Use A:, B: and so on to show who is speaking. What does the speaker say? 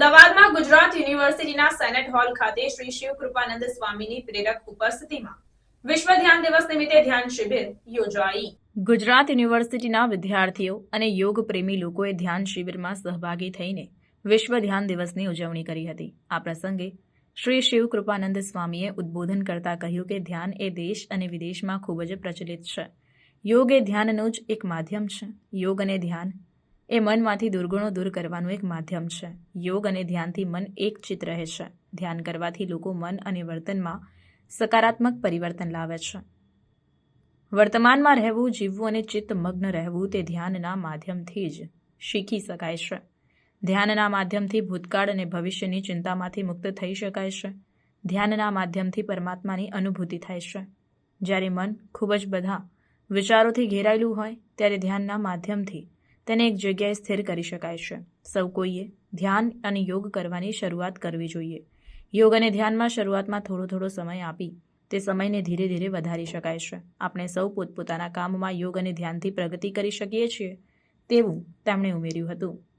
A: અમદાવાદમાં ગુજરાત યુનિવર્સિટીના senate hall ખાતે શ્રી શિવ કૃપાનંદ સ્વામીની પ્રેરક ઉપસ્થિતિમાં વિશ્વ ધ્યાન દિવસ નિમિત્તે ધ્યાન શિબિર યોજાઈ. ગુજરાત યુનિવર્સિટીના વિદ્યાર્થીઓ અને યોગ પ્રેમી લોકોએ ધ્યાન શિબિરમાં સહભાગી થઈને વિશ્વ ધ્યાન દિવસની ઉજવણી કરી હતી. આ પ્રસંગે શ્રી શિવ કૃપાનંદ સ્વામીએ ઉદ્બોધન કરતા કહ્યું કે ધ્યાન એ દેશ અને વિદેશમાં ખૂબ જ પ્રચલિત છે. યોગ એ ધ્યાનનું જ એક માધ્યમ છે. યોગ અને ધ્યાન એ મનમાંથી દુર્ગુણો દૂર કરવાનું એક માધ્યમ છે. યોગ અને ધ્યાનથી મન એકચિત રહે છે. ધ્યાન કરવાથી લોકો મન અને વર્તનમાં સકારાત્મક પરિવર્તન લાવે છે. વર્તમાનમાં રહેવું, જીવવું અને ચિત્ત મગ્ન રહેવું તે ધ્યાનના માધ્યમથી જ શીખી શકાય છે. ધ્યાનના માધ્યમથી ભૂતકાળ અને ભવિષ્યની ચિંતામાંથી મુક્ત થઈ શકાય છે. ધ્યાનના માધ્યમથી પરમાત્માની અનુભૂતિ થાય છે. જ્યારે મન ખૂબ જ બધા વિચારોથી ઘેરાયેલું હોય, ત્યારે ધ્યાનના માધ્યમથી તેને એક જગ્યાએ સ્થિર કરી શકાય છે. સૌ કોઈએ ધ્યાન અને યોગ કરવાની શરૂઆત કરવી જોઈએ. યોગ અને ધ્યાનમાં શરૂઆતમાં થોડો થોડો સમય આપી તે સમયને ધીરે ધીરે વધારી શકાય છે. આપણે સૌ પોતપોતાના કામમાં યોગ અને ધ્યાનથી પ્રગતિ કરી શકીએ છીએ તેવું તેમણે ઉમેર્યું હતું.